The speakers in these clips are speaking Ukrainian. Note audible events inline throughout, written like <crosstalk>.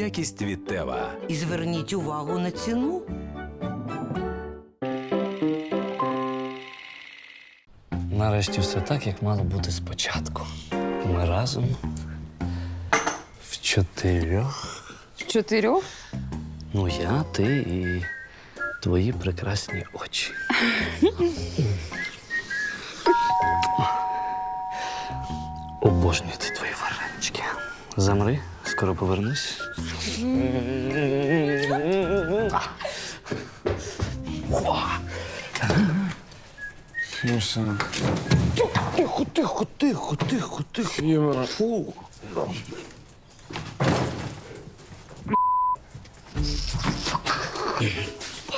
Якість від Тева. І зверніть увагу на ціну. Нарешті все так, як мало бути спочатку. Ми разом в чотирьох. В чотирьох? Ну, я, ти і твої прекрасні очі. Обожнюю ці твої варенички. Замри, скоро повернусь. Тихо, тихо, тихо, тихо, тихо. Юра. Фу.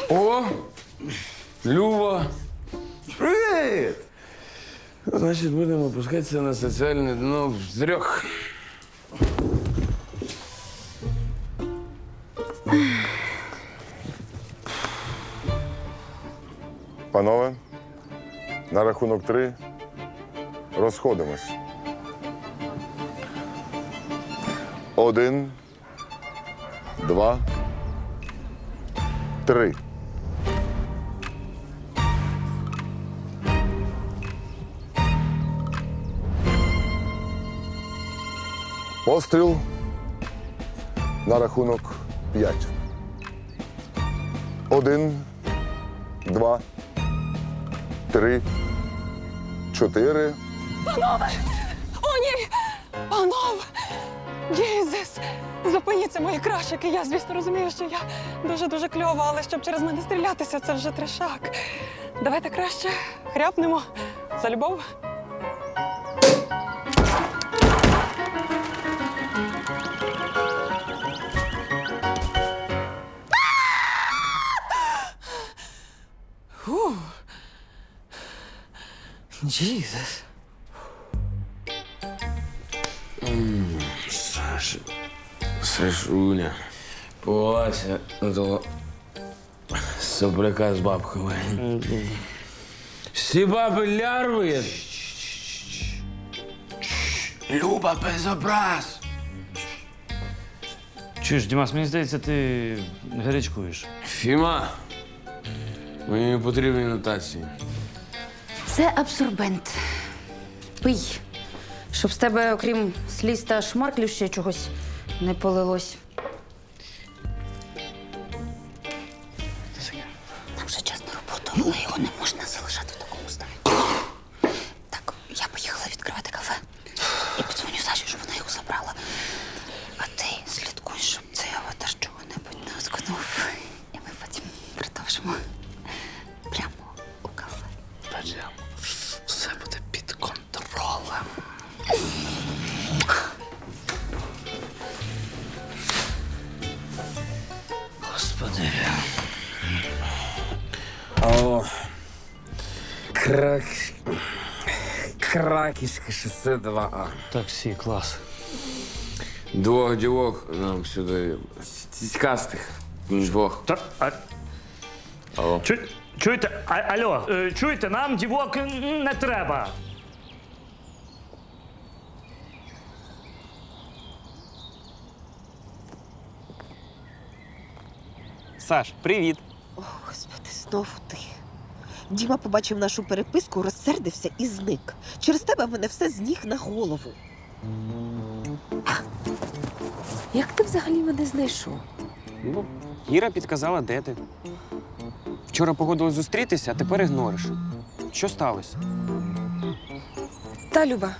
О! Люба! Привіт! Значить, будемо опускатися на соціальне дно в трьох. Панове, на рахунок три. Розходимось. Один, два, три. Постріл. На рахунок п'ять. Один, два, три, чотири. Панове! О, ні! Панов! Єзис! Зупиніться, мої кращики. Я, звісно, розумію, що я дуже-дуже кльова, але щоб через мене стрілятися, це вже трешак. Давайте краще хряпнемо за любов. Джізус. Саш, Сашуня, Вася, то сопляка з бабками. Всі баби лярви. Люба, без образ. Чуєш, Дімас, мені здається, ти гарячкуєш. Фіма, мені не потрібні нотації. Це абсорбент. Пий. Щоб з тебе, окрім сліз та шмарклів, ще чогось не полилось. Краківське шосе 2А. Таксі, клас. Двох дівок нам сюди. Сіськастих. Двох. Та, а, Алло. чу, чуєте, а, алло, е, чуєте, нам дівок не треба. Саш, привіт. О, Господи, знову ти. Діма побачив нашу переписку, розсердився і зник. Через тебе мене все з ніг на голову. Як ти взагалі мене знайшов? Ну, Іра підказала, де ти. Вчора погодилось зустрітися, а тепер ігнориш. Що сталося? Та Люба,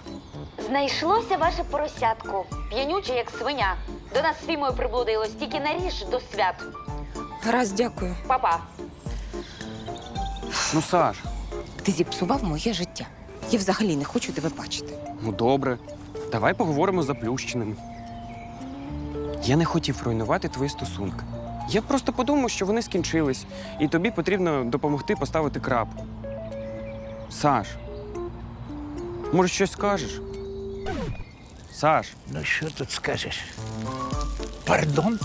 Знайшлося ваше поросятко, п'янюче, як свиня. До нас з Фімою приблудилось, тільки наріж до свят. гаразд, дякую. Па-па. Ну, Саш, Ти зіпсував моє життя. Я взагалі не хочу тебе бачити. ну добре. Давай поговоримо за плющеним. Я не хотів руйнувати твої стосунки. Я просто подумав, що вони скінчились, і тобі потрібно допомогти поставити крапку. Саш, може, щось скажеш? Саш, Ну що тут скажеш? Пардон?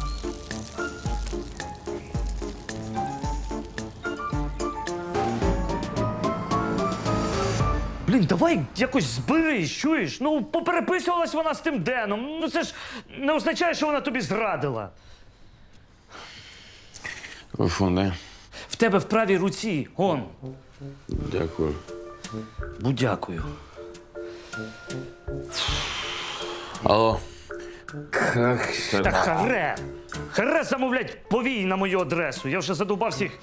Блін, давай якось зберись, чуєш? Ну, попереписувалась вона з тим Деном. Ну це ж не означає, що вона тобі зрадила. Телефон. В тебе в правій руці, он. Дякую. Будь дякую. Алло. Та харе! Харе замовлять повій на мою адресу. Я вже задовбався їх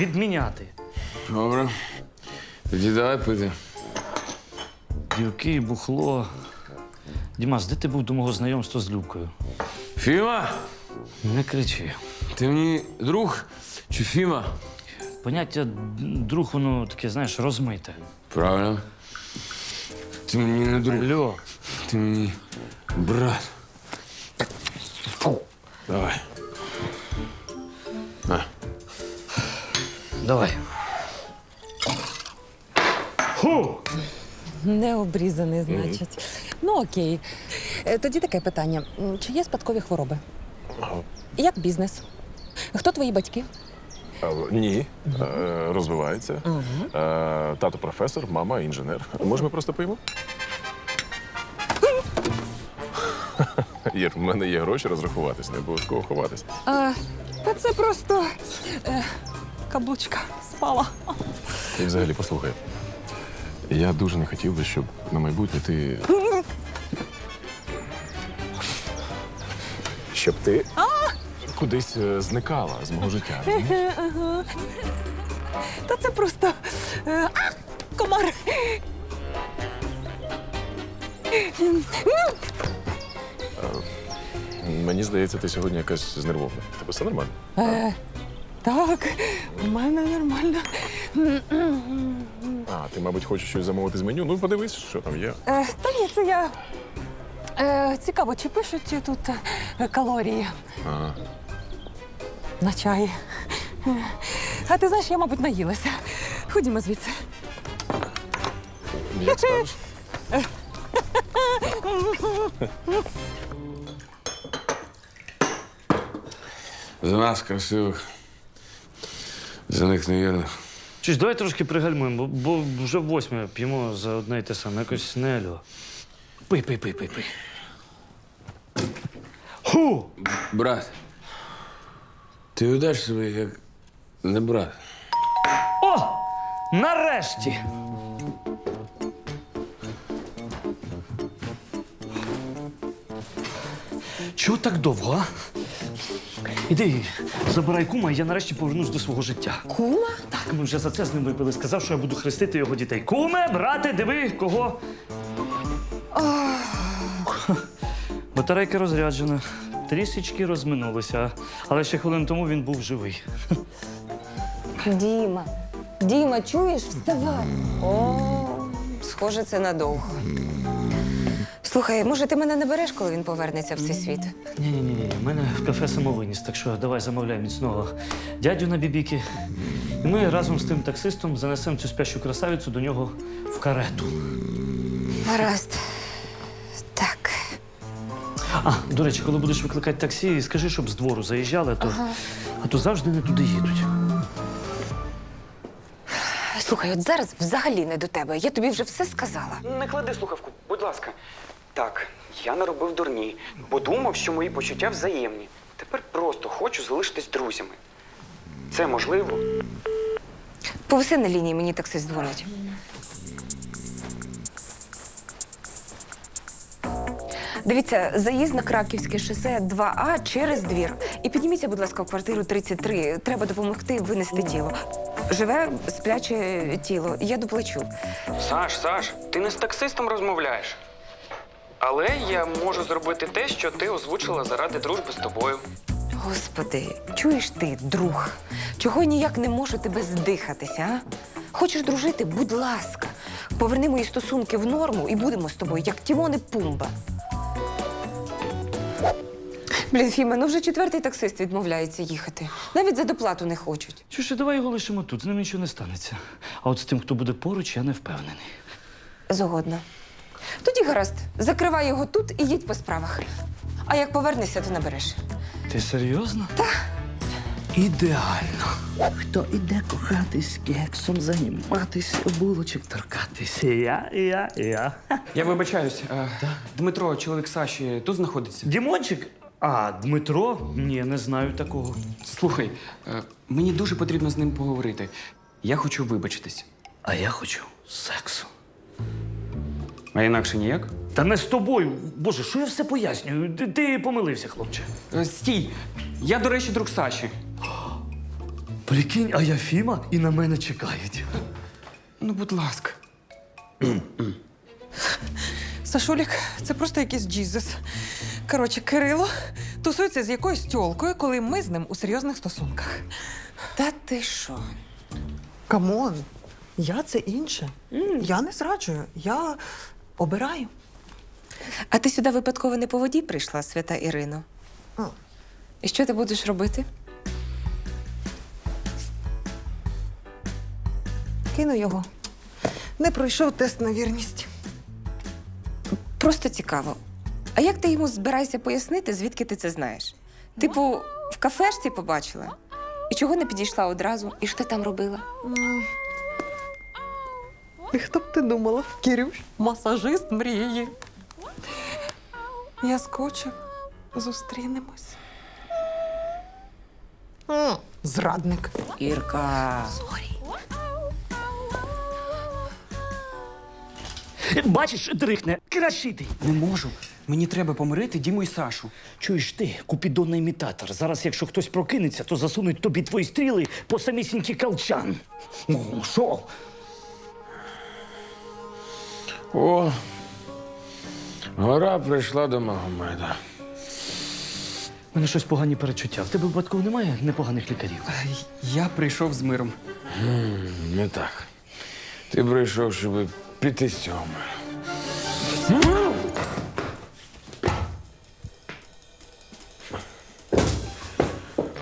відміняти. Добре. Тоді давай пити. Дівки, бухло. Дімас, де ти був до мого знайомства з Любкою? Фіма! Не кричи. Ти мені друг чи Фіма? Поняття друг, воно таке, знаєш, розмите. Правильно. Ти мені не друг. Алло. Ти мені брат. Давай. Давай. Не обрізаний, значить. Ну окей. Е, Тоді таке питання: М, чи є спадкові хвороби? Як бізнес? Хто твої батьки? Ні, е, розвивається. Е, Тато професор, мама інженер. Може, ми просто поїмо? Ір, в мене є гроші розрахуватись, не обов'язково ховатись. А, та це просто е, каблучка спала. І взагалі, послухай. Я дуже не хотів би, щоб на майбутнє ти. Щоб ти кудись е, зникала з мого життя. розумієш? Ага. Та це просто е, а, комар. Мені здається, ти сьогодні якась знервована. Тебе все нормально? Е, так, у мене нормально. А, ти, мабуть, хочеш щось замовити з меню? Ну, подивись, що там є. Е, та ні, це я. Е, цікаво, чи пишуть тут е, калорії Ага. на чаї. Е, А ти знаєш, я, мабуть, наїлася. Ходімо звідси. Як скажеш? <laughs> За нас красивих. За них невірних. Чусь, давай трошки пригальмуємо, бо, бо вже восьме п'ємо за одне й те саме. Якось не альо. Пий, пий, пий, пий, пий. Ху! Брат. Ти ведеш себе як не брат. О! Нарешті! Чого так довго, а? Іди, забирай кума, і я нарешті повернусь до свого життя. Кума? Так, ми вже за це з ним випили. Сказав, що я буду хрестити його дітей. Куме, брате, диви, кого? Батарейка розряджена. Трішечки розминулися, але ще хвилин тому він був живий. Діма, Діма, чуєш? Вставай. О, схоже, це надовго. Слухай, може, ти мене не береш, коли він повернеться в цей світ? Ні, ні, ні, в мене в кафе самовиніс, так що давай замовляй міцного дядю на бібіки. І ми разом з тим таксистом занесемо цю спящу красавицю до нього в карету. Гаразд. Так. А, до речі, коли будеш викликати таксі, скажи, щоб з двору заїжджали, а то, а то завжди не туди їдуть. Слухай, от зараз взагалі не до тебе. Я тобі вже все сказала. Не клади слухавку, будь ласка. Так, я наробив дурні, бо думав, що мої почуття взаємні. Тепер просто хочу залишитись друзями. Це можливо? Повиси на лінії, мені таксист дзвонить. Дивіться, заїзд на Краківське шосе 2А через двір. І підніміться, будь ласка, в квартиру 33. Треба допомогти винести тіло. Живе спляче тіло. Я доплачу. Саш, Саш, ти не з таксистом розмовляєш. Але я можу зробити те, що ти озвучила заради дружби з тобою. Господи, чуєш ти, друг? Чого я ніяк не можу тебе здихатися, а? Хочеш дружити? Будь ласка. Поверни мої стосунки в норму і будемо з тобою, як Тімон і Пумба. Блін, Фіма, ну вже четвертий таксист відмовляється їхати. Навіть за доплату не хочуть. Чуєш, давай його лишимо тут, з ним нічого не станеться. А от з тим, хто буде поруч, я не впевнений. Згодна. Тоді гаразд, закривай його тут і їдь по справах. А як повернешся, то набереш. Ти серйозно? Так. Ідеально. Хто іде кохатись, кексом займатися, булочок торкатись? Я, я, я. Я вибачаюсь, е, Дмитро, чоловік Саші, тут знаходиться. Дімончик? А, Дмитро? Ні, не знаю такого. Слухай, е, мені дуже потрібно з ним поговорити. Я хочу вибачитись. А я хочу сексу. А інакше ніяк? Та не з тобою. Боже, що я все пояснюю? Ти, ти помилився, хлопче. Е, Стій! Я, до речі, друг Саші. Прикинь, а я Фіма і на мене чекають. Ну, будь ласка. Сашулік, це просто якийсь джізус. Коротше, Кирило тусується з якоюсь тьолкою, коли ми з ним у серйозних стосунках. Та ти що? Камон, я це інше. Я не зраджую, я обираю. А ти сюди випадково не по воді прийшла, свята Ірино? А. І що ти будеш робити? Кину його. Не пройшов тест на вірність. Просто цікаво. А як ти йому збираєшся пояснити, звідки ти це знаєш? Типу, в кафешці побачила? І чого не підійшла одразу? І що ти там робила? І хто б ти думала? Кірюш, масажист мрії. Я скочив. Зустрінемось. М, Зрадник. Ірка. Бачиш, дрихне, кращитий. Не можу. Мені треба помирити Діму і Сашу. Чуєш ти, купідонний імітатор. Зараз, якщо хтось прокинеться, то засунуть тобі твої стріли по самісінький калчан. О, Що? О, гора прийшла до Магомеда. У мене щось погані перечуття. В тебе випадково немає непоганих лікарів. Я прийшов з миром. Не так. Ти прийшов, щоб піти з цього.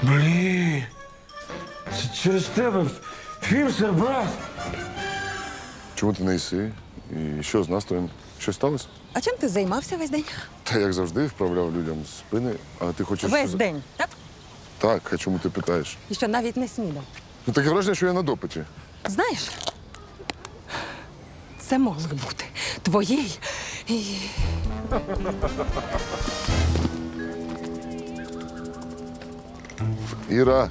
Блін. Це через тебе фімсер, брат. Чому ти не їси? І що з настроєм? Щось сталося? А чим ти займався весь день? Та як завжди вправляв людям спини, а ти хочеш. Весь що- день, так? Так, а чому ти питаєш? І що навіть не снідав. Ну таке враження, що я на допиті. Знаєш, це могли бути твоєї. І... Іра,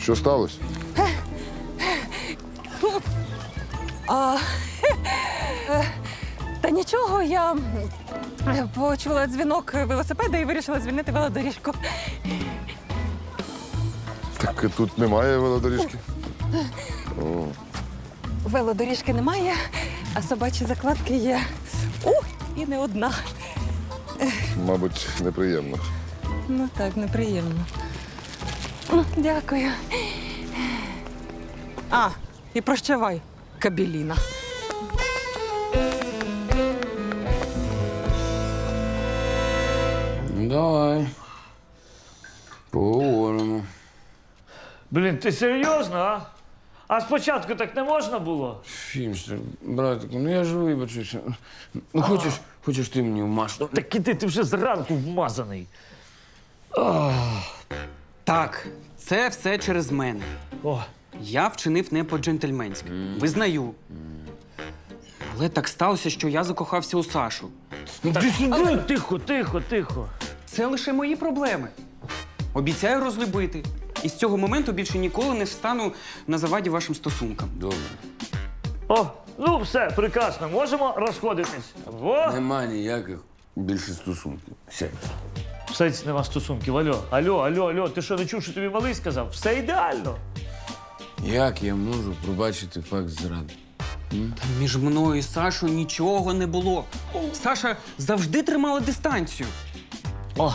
що сталося? А, е, та нічого, я почула дзвінок велосипеда і вирішила звільнити велодоріжку. Так тут немає велодоріжки. О, Велодоріжки немає, а собачі закладки є. У, і не одна. мабуть, неприємно. Ну так, неприємно. Дякую. А, і прощавай, кабеліна. Давай. Поговоримо. Блін, ти серйозно, а? А спочатку так не можна було? Фімсер, братику, ну я ж вибачуся. Ну хочеш, хочеш ти мені в масло? Так іди, ти вже зранку вмазаний. Так, це все через мене. О, Я вчинив не по-джентльменськи. Визнаю. Але так сталося, що я закохався у Сашу. ти сюди. Тихо, тихо, тихо. Це лише мої проблеми. Обіцяю розлюбити. І з цього моменту більше ніколи не встану на заваді вашим стосункам. Добре. О, ну все, прекрасно, можемо розходитись. Во! Нема ніяких більше стосунків. Сядь. Все це нема стосунків. Алло, алло, алло, алло. Ти що не чув, що тобі малий сказав? Все ідеально. Як я можу пробачити факт зради? Та між мною і Сашою нічого не було. Саша завжди тримала дистанцію. О,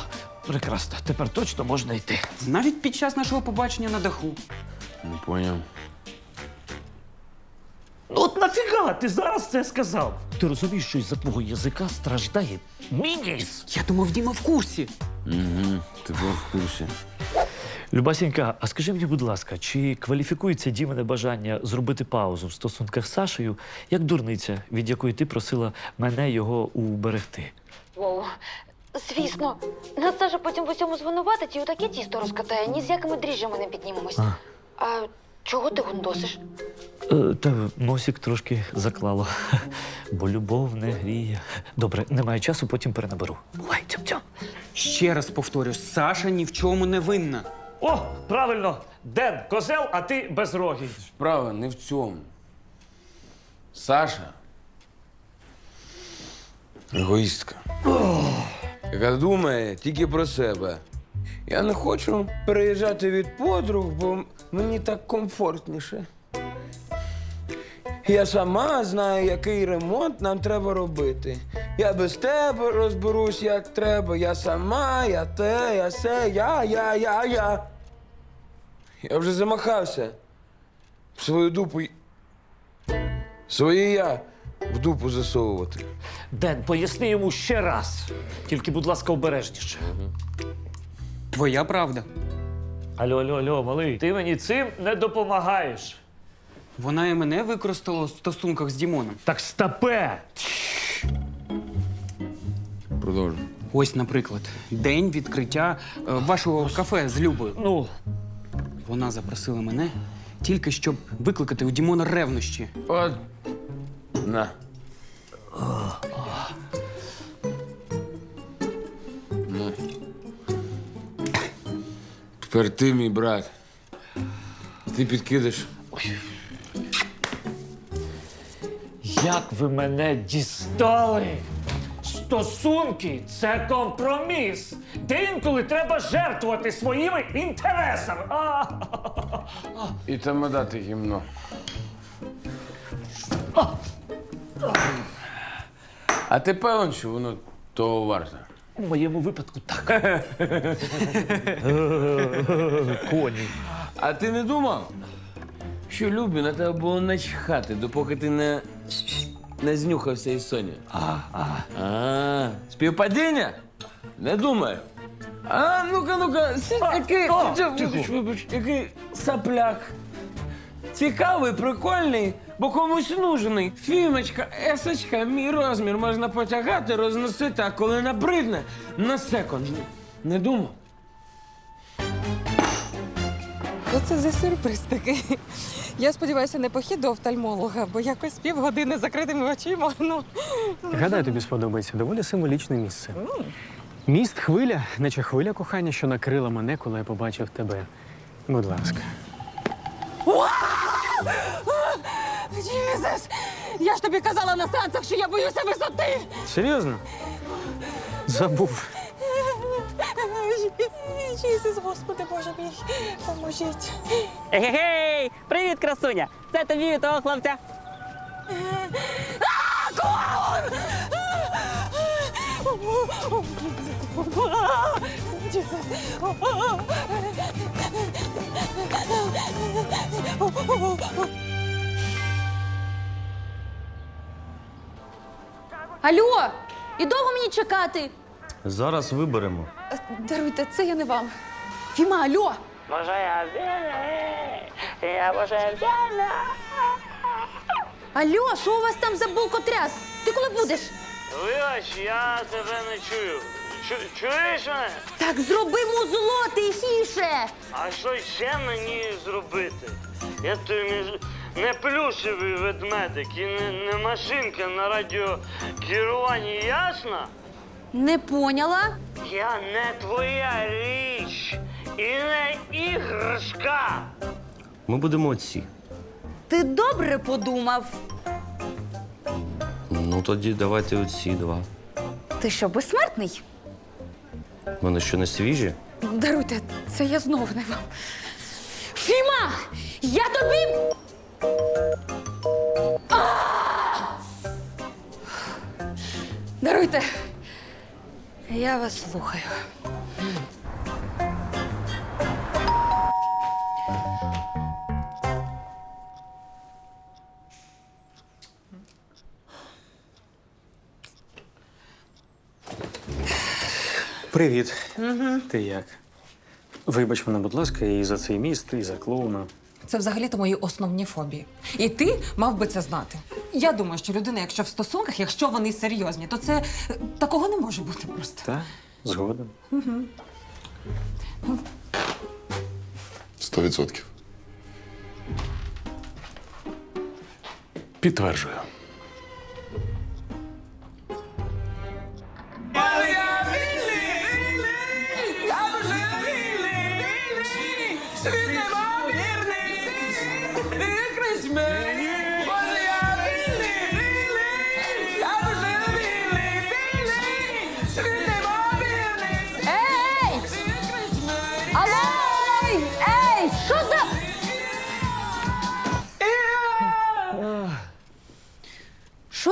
прекрасно. Тепер точно можна йти. Навіть під час нашого побачення на даху. Не поняв. Ну от нафіга ти зараз це сказав? Ти розумієш, що із-за твого язика страждає мій ніс? Я думав, Діма в курсі. Угу, тепер в курсі. Любасінька, а скажи мені, будь ласка, чи кваліфікується Дімине бажання зробити паузу в стосунках з Сашею як дурниця, від якої ти просила мене його уберегти? Воу. Звісно, нас Саша потім в усьому звинуватить і отаке тісто розкатає, ні з якими дріжджами не піднімемось. А. А чого ти гундосиш? Е, Та носик трошки заклало, <laughs> бо любов не гріє. Добре, немає часу, потім перенаберу. Бувай, тьом-тьом. Ще раз повторю, Саша ні в чому не винна. О, правильно! Ден козел, а ти безрогий. Справа не в цьому. Саша. Егоїстка. Яка думає тільки про себе. Я не хочу переїжджати від подруг, бо мені так комфортніше. Я сама знаю, який ремонт нам треба робити. Я без тебе розберусь, як треба. Я сама, я те, я се, я, я, я, я. Я вже замахався в свою дупу. Своє я в дупу засовувати. Ден, поясни йому ще раз. Тільки, будь ласка, обережніше. Твоя правда. Алло, алло, алло, малий, ти мені цим не допомагаєш. Вона і мене використала в стосунках з Дімоном. Так стапе! Продовжуй. Ось, наприклад, день відкриття е, вашого кафе з Любою. Ну, Вона запросила мене тільки щоб викликати у Дімона ревнощі. От. На. Тепер ти, мій брат. Ти підкидеш. як ви мене дістали? Стосунки це компроміс, де інколи треба жертвувати своїми інтересами. А! І там дати гімно. А ти певен, що воно того варте? У моєму випадку так. <laughs> Коні. А ти не думав, що Любі на тебе було начхати, допоки ти не, не знюхався із Соні? А, а. а, співпадіння? Не думаю. А, ну-ка, ну-ка, сі- який, вибач, вибач, який сапляк. Цікавий, прикольний, бо комусь нужний. Фімочка, есочка, мій розмір можна потягати, розносити, а коли набридне, на секунд. Не думав. Що це за сюрприз такий? Я сподіваюся, не похід до офтальмолога, бо якось півгодини з закритими очима. Ну. Гадаю, тобі сподобається доволі символічне місце. Міст хвиля, наче хвиля кохання, що накрила мене, коли я побачив тебе. Будь ласка. Джізус! Я ж тобі казала на сеансах, що я боюся висоти! Серйозно? Забув. Джізус, господи, боже мій, поможіть. Егегей! Привіт, красуня! Це тобі від того хлопця. Алло! І довго мені чекати? Зараз виберемо. Даруйте, це я не вам. Фіма, алло! Може, я вільна? Я може вільна? Алло, що у вас там за булкотряс? Ти коли будеш? Вибач, я тебе не чую. Чуєш мене? Так зроби музло тихіше! А що ще мені зробити? Я тобі не, не плюшевий ведмедик і не, не машинка на радіокеруванні, ясно? Не поняла? Я не твоя річ і не іграшка. Ми будемо отці. Ти добре подумав. Ну тоді давайте оці два. Ти що, безсмертний? Вони що не свіжі? Даруйте, це я знову не вам. Фіма! Я тобі. Даруйте. Я вас слухаю. Привіт. Ти як? Вибач мене, будь ласка, і за цей міст, і за клоуна. Це взагалі-то мої основні фобії. І ти мав би це знати. Я думаю, що людина, якщо в стосунках, якщо вони серйозні, то це такого не може бути просто. Та? Згоден. Сто відсотків. Підтверджую.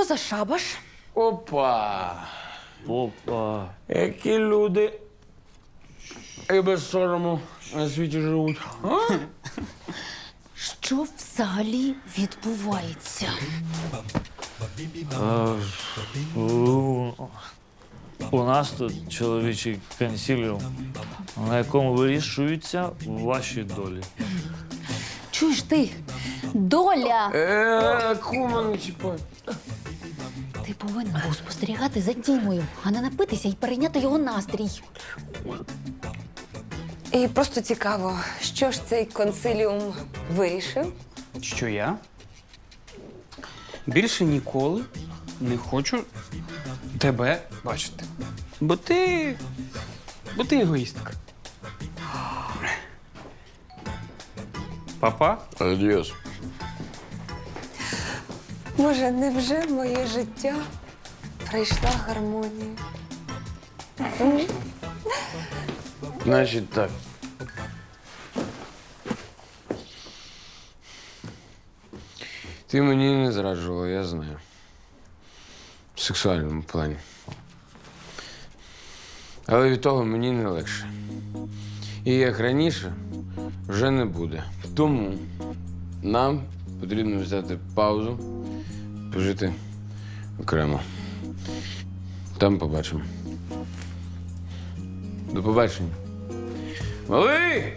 Що за шабаш? Опа! Опа. Які люди і без сорому на світі живуть. А? Що взагалі відбувається? А, у, у нас тут чоловічий консиліум, на якому вирішуються ваші долі. Чуєш ти? Доля! Е, кума не чіпай. Ти повинен був спостерігати за Дімою, а не напитися і перейняти його настрій. І просто цікаво, що ж цей консиліум вирішив? Що я? Більше ніколи не хочу тебе бачити. Бо ти. Бо ти егоїстка. Папа? Адіос. Може, невже в моє життя прийшла гармонія? Значить так. Ти мені не зраджувала, я знаю. В сексуальному плані. Але від того мені не легше. І як раніше вже не буде. Тому нам потрібно взяти паузу, пожити окремо. Там побачимо. До побачення. Малий!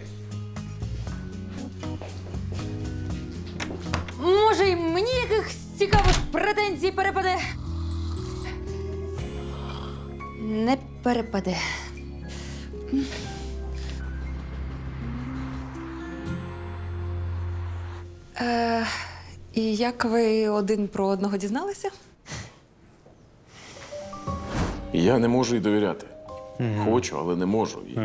Може, і мені якихось цікавих претензій перепаде? Не перепаде. Е, і як ви один про одного дізналися? Я не можу їй довіряти. Хочу, але не можу. І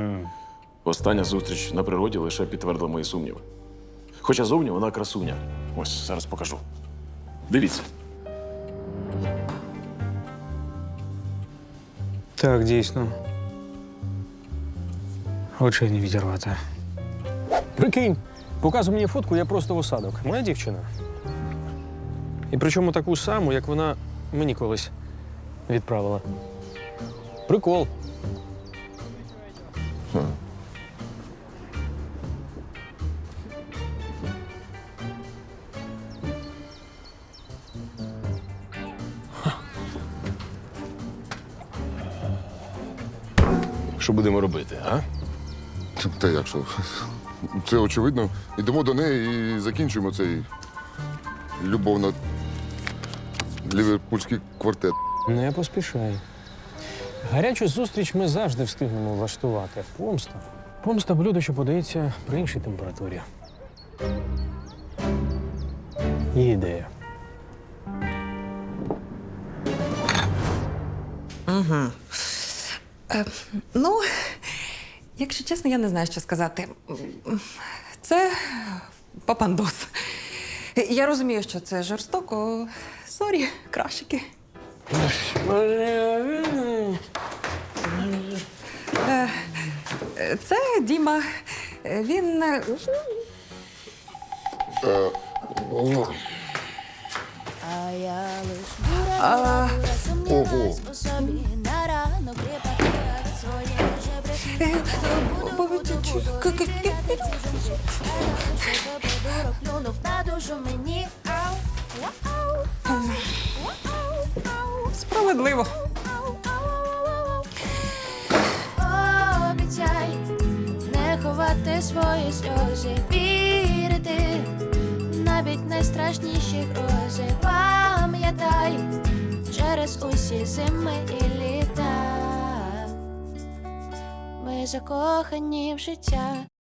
Остання зустріч на природі лише підтвердила мої сумніви. Хоча зовні вона красуня. Ось зараз покажу. Дивіться. Так, дійсно. Очей не відірвати. Прикинь, показує мені фотку, я просто в осадок. Моя дівчина. І причому таку саму, як вона мені колись відправила. Прикол. Що будемо робити, а? Та як що? Це очевидно. Йдемо до неї і закінчуємо цей любовно ліверпульський квартет. Не поспішай. Гарячу зустріч ми завжди встигнемо влаштувати. Помста. Помста блюдо, що подається при іншій температурі. Є ідея. Угу. Е, ну, якщо чесно, я не знаю, що сказати. Це папандос. Я розумію, що це жорстоко. Сорі, кращики. Е, Це Діма. Е, Він. е, А я лиш дура, А, дура, дура, сумніваюсь у собі. На ранок. Буду, буду, буду, прицілюсь. Я тобі дурок, плюнув на душу мені. Ау, вау, вау, ау. Справедливо. Обіцяй не ховати свої сльози, вірити навіть найстрашніші грози. Пам'ятай через усі зими і літа. ми закохані в життя.